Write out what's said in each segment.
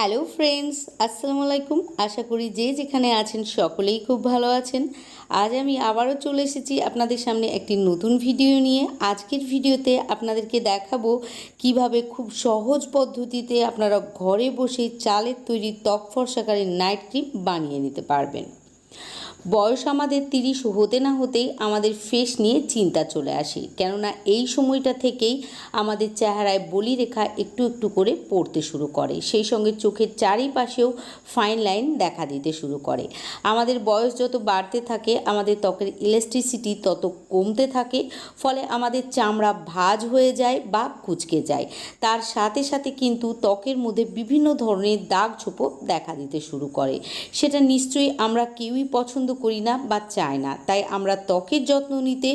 Hello friends, আসসালামু আলাইকুম। আশা করি যে যেখানে আছেন সকলেই খুব ভালো আছেন। আজ আমি আবারও চলে এসেছি আপনাদের সামনে একটি নতুন ভিডিও নিয়ে। আজকের ভিডিওতে আপনাদেরকে দেখাবো কীভাবে খুব সহজ পদ্ধতিতে আপনারা ঘরে বসে চালের তৈরি ত্বক ফর্সাকারী নাইট ক্রিম বানিয়ে নিতে পারবেন। বয়স আমাদের তিরিশ হতে না হতেই আমাদের ফেস নিয়ে চিন্তা চলে আসে। কেননা এই সময়টা থেকেই আমাদের চেহারায় বলি রেখা একটু একটু করে পড়তে শুরু করে। সেই সঙ্গে চোখের চারিপাশেও ফাইন লাইন দেখা দিতে শুরু করে। আমাদের বয়স যত বাড়তে থাকে, আমাদের ত্বকের ইলেকট্রিসিটি তত কমতে থাকে, ফলে আমাদের চামড়া ভাঁজ হয়ে যায় বা কুচকে যায়। তার সাথে সাথে কিন্তু ত্বকের মধ্যে বিভিন্ন ধরনের দাগ ছোপো দেখা দিতে শুরু করে। সেটা নিশ্চয়ই আমরা কেউই পছন্দ করি না বা চাই না। তাই আমরা ত্বকের যত্ন নিতে,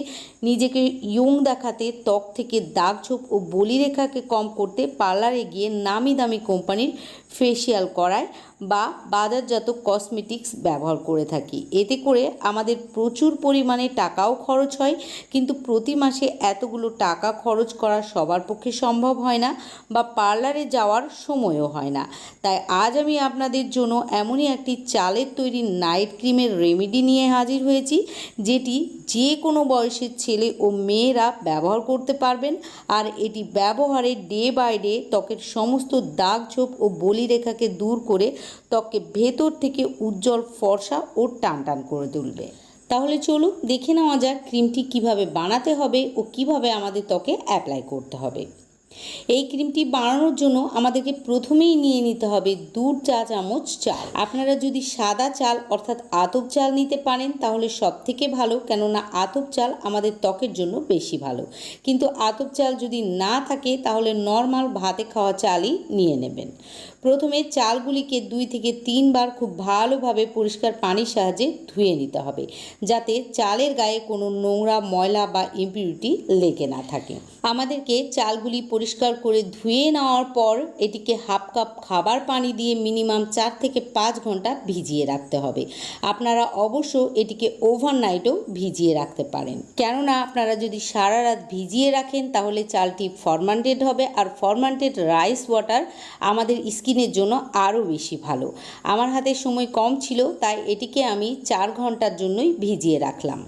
নিজেকে ইয়ং দেখাতে, ত্বক থেকে দাগ ছোপ ও বলিরেখাকে কম করতে পার্লারে গিয়ে নামি দামি কোম্পানির ফেসিয়াল করায় বা বাজারজাত কসমেটিক্স ব্যবহার করে থাকি। এতে করে আমাদের প্রচুর পরিমাণে টাকাও খরচ হয়, কিন্তু প্রতি মাসে এতগুলো টাকা খরচ করা সবার পক্ষে সম্ভব হয় না বা পার্লারে যাওয়ার সময়ও হয় না। তাই আজ আমি আপনাদের জন্য এমনই একটি চালের তৈরি নাইট ক্রিমের রেমেডি নিয়ে হাজির হয়েছি, যেটি যে কোনো বয়সের ছেলে ও মেয়েরা ব্যবহার করতে পারবেন। আর এটি ব্যবহারে ডে বাই ডে ত্বকের সমস্ত দাগ ছোপ ও বলিরেখাকে দূর করে ত্বককে ভেতর থেকে উজ্জ্বল ফর্সা ও টান টান করে তুলবে। তাহলে চলুন দেখে নেওয়া যাক ক্রিমটি কীভাবে বানাতে হবে ও কীভাবে আমাদের ত্বকে অ্যাপ্লাই করতে হবে। এই ক্রিমটি বানানোর জন্য আমাদেরকে প্রথমেই নিয়ে নিতে হবে দু চা চামচ চাল। আপনারা যদি সাদা চাল অর্থাৎ আতপ চাল নিতে পারেন, তাহলে সব থেকে ভালো, কেননা আতপ চাল আমাদের ত্বকের জন্য বেশি ভালো। কিন্তু আতপ চাল যদি না থাকে, তাহলে নর্মাল ভাতে খাওয়া চালই নিয়ে নেবেন। প্রথমে চালগুলিকে দুই থেকে তিনবার খুব ভালোভাবে পরিষ্কার পানির সাহায্যে ধুয়ে নিতে হবে, যাতে চালের গায়ে কোনো নোংরা ময়লা বা ইম্পিউরিটি লেগে না থাকে। আমাদেরকে চালগুলি পরিষ্কার করে ধুয়ে নেওয়ার পর এটিকে হাফ কাপ খাবার পানি দিয়ে মিনিমাম চার থেকে পাঁচ ঘণ্টা ভিজিয়ে রাখতে হবে। আপনারা অবশ্য এটিকে ওভারনাইটও ভিজিয়ে রাখতে পারেন। কেননা আপনারা যদি সারা রাত ভিজিয়ে রাখেন, তাহলে চালটি ফরমান্টেড হবে। আর ফরমান্টেড রাইস ওয়াটার আমাদের স্কিনের জন্য আরও বেশি ভালো। আমার হাতে সময় কম ছিল, তাই এটিকে আমি চার ঘণ্টার জন্যই ভিজিয়ে রাখলাম।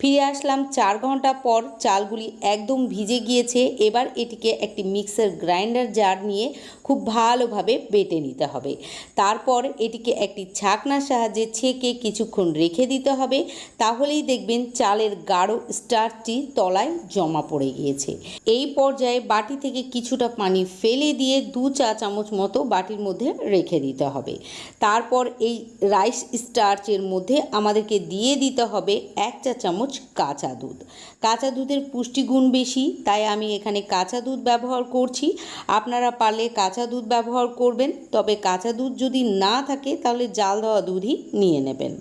ফিরে আসলাম চার ঘণ্টা পর চালগুলি একদম ভিজে গিয়েছে। এবার এটিকে একটি মিক্সার গ্রাইন্ডার জার নিয়ে খুব ভালোভাবে বেটে নিতে হবে। তারপর এটিকে একটি ছাকনার সাহায্যে ছেঁকে কিছুক্ষণ রেখে দিতে হবে। তাহলেই দেখবেন চালের গাঢ় স্টার্চটি তলায় জমা পড়ে গিয়েছে। এই পর্যায়ে বাটি থেকে কিছুটা পানি ফেলে দিয়ে দু চা চামচ মতো বাটির মধ্যে রেখে দিতে হবে। তারপর এই রাইস স্টার্চের মধ্যে আমাদেরকে দিয়ে দিতে হবে এক চা চামচ কাঁচা দুধ। কাঁচা দুধের পুষ্টিগুণ বেশি, তাই আমি এখানে কাঁচা দুধ ব্যবহার করছি। আপনারা পারলে কাঁচা দুধ ব্যবহার করবেন, তবে কাঁচা দুধ যদি না থাকে, তাহলে জাল দেওয়া দুধই নিয়ে নেবেন।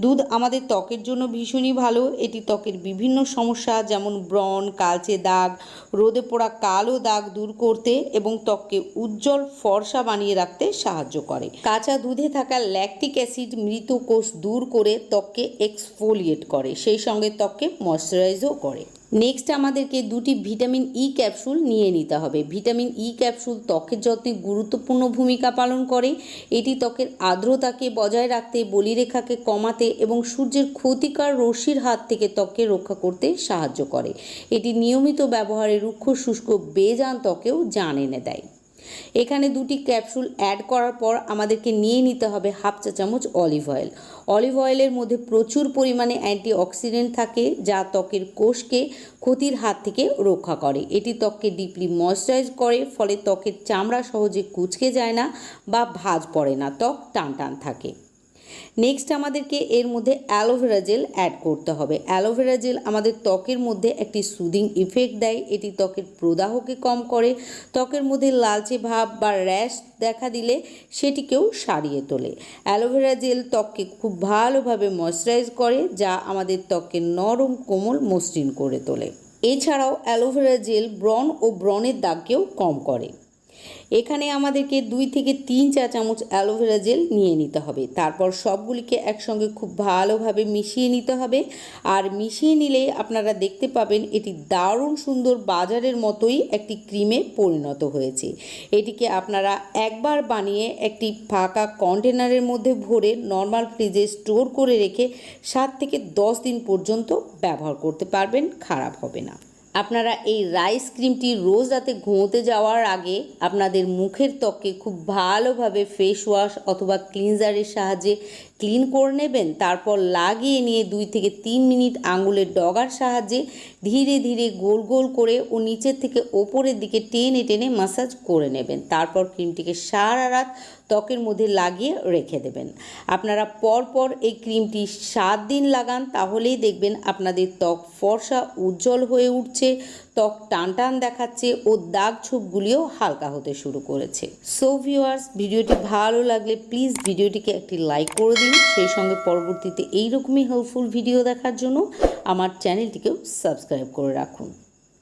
দুধ আমাদের ত্বকের জন্য ভীষণই ভালো, এটি ত্বকের বিভিন্ন সমস্যা যেমন ব্রণ, কালচে দাগ, রোদে পোড়া কালো দাগ দূর করতে এবং ত্বককে উজ্জ্বল ফর্সা বানিয়ে রাখতে সাহায্য করে। কাঁচা দুধে থাকা ল্যাকটিক অ্যাসিড মৃত কোষ দূর করে ত্বককে এক্সফোলিয়েট করে। সেই সঙ্গে ত্বককে ময়শ্চারাইজও করে। নেক্সট আমাদেরকে দুটি ভিটামিন ই ক্যাপসুল নিয়ে নিতে হবে। ভিটামিন ই ক্যাপসুল ত্বকের যত্নে গুরুত্বপূর্ণ ভূমিকা পালন করে। এটি ত্বকের আর্দ্রতাকে বজায় রাখতে, বলিরেখাকে কমাতে এবং সূর্যের ক্ষতিকার রশ্মির হাত থেকে ত্বককে রক্ষা করতে সাহায্য করে। এটি নিয়মিত ব্যবহারে রুক্ষ শুষ্ক বেজান ত্বকেও জান এনে দেয়। এখানে দুটি ক্যাপসুল অ্যাড করার পর আমাদেরকে নিয়ে নিতে হবে হাফ চা চামচ অলিভ অয়েল অলিভ অয়েলের মধ্যে প্রচুর পরিমাণে অ্যান্টি অক্সিডেন্ট থাকে যা ত্বকের কোষকে ক্ষতির হাত থেকে রক্ষা করে। এটি ত্বককে ডিপলি ময়শ্চারাইজ করে, ফলে ত্বকের চামড়া সহজে কুচকে যায় না বা ভাজ পড়ে না, ত্বক টান টান থাকে। নেক্সট আমাদেরকে এর মধ্যে অ্যালোভেরা জেল অ্যাড করতে হবে। অ্যালোভেরা জেল আমাদের ত্বকের মধ্যে একটি সুদিং ইফেক্ট দেয়। এটি ত্বকের প্রদাহকে কম করে, ত্বকের মধ্যে লালচে ভাব বা র্যাশ দেখা দিলে সেটিকেও সারিয়ে তোলে। অ্যালোভেরা জেল ত্বককে খুব ভালোভাবে ময়শ্চারাইজ করে, যা আমাদের ত্বককে নরম, কোমল, মসৃণ করে তোলে। এছাড়াও অ্যালোভেরা জেল ব্রণ ও ব্রণের দাগকেও কম করে। এখানে আমাদেরকে দুই থেকে তিন চা চামচ অ্যালোভেরা জেল নিয়ে নিতে হবে। তারপর সবগুলিকে একসঙ্গে খুব ভালোভাবে মিশিয়ে নিতে হবে। আর মিশিয়ে নিলে আপনারা দেখতে পাবেন এটি দারুণ সুন্দর বাজারের মতোই একটি ক্রিমে পরিণত হয়েছে। এটিকে আপনারা একবার বানিয়ে একটি ফাঁকা কন্টেনারের মধ্যে ভরে নর্মাল ফ্রিজে স্টোর করে রেখে সাত থেকে দশ দিন পর্যন্ত ব্যবহার করতে পারবেন, খারাপ হবে না। আপনারা এই রাইস ক্রিমটি রোজ রাতে ঘুমোতে যাওয়ার আগে আপনাদের মুখের ত্বককে খুব ভালোভাবে ফেস ওয়াশ অথবা ক্লিনজারের সাহায্যে ক্লিন করে নেবেন, তারপর লাগিয়ে নিয়ে দুই থেকে তিন মিনিট আঙুলের ডগার সাহায্যে ধীরে ধীরে গোল গোল করে ও নিচের থেকে ওপরের দিকে টেনে টেনে মাসাজ করে নেবেন। তারপর ক্রিমটিকে সারা রাত ত্বকের মধ্যে লাগিয়ে রেখে দেবেন। আপনারা পরপর এই ক্রিমটি সাত দিন লাগান, তাহলেই দেখবেন আপনাদের ত্বক ফর্সা, উজ্জ্বল হয়ে উঠছে। ত্বক টান টান দেখাচ্ছে ও দাগ ছোপগুলিও হালকা হতে শুরু করেছে। সো ভিউয়ার্স ভিডিওটি ভালো লাগলে প্লিজ ভিডিওটিকে একটি লাইক করে দিন। সেই সঙ্গে পরবর্তীতে এইরকমই হেল্পফুল ভিডিও দেখার জন্য আমার চ্যানেলটিকেও সাবস্ক্রাইব করে রাখুন।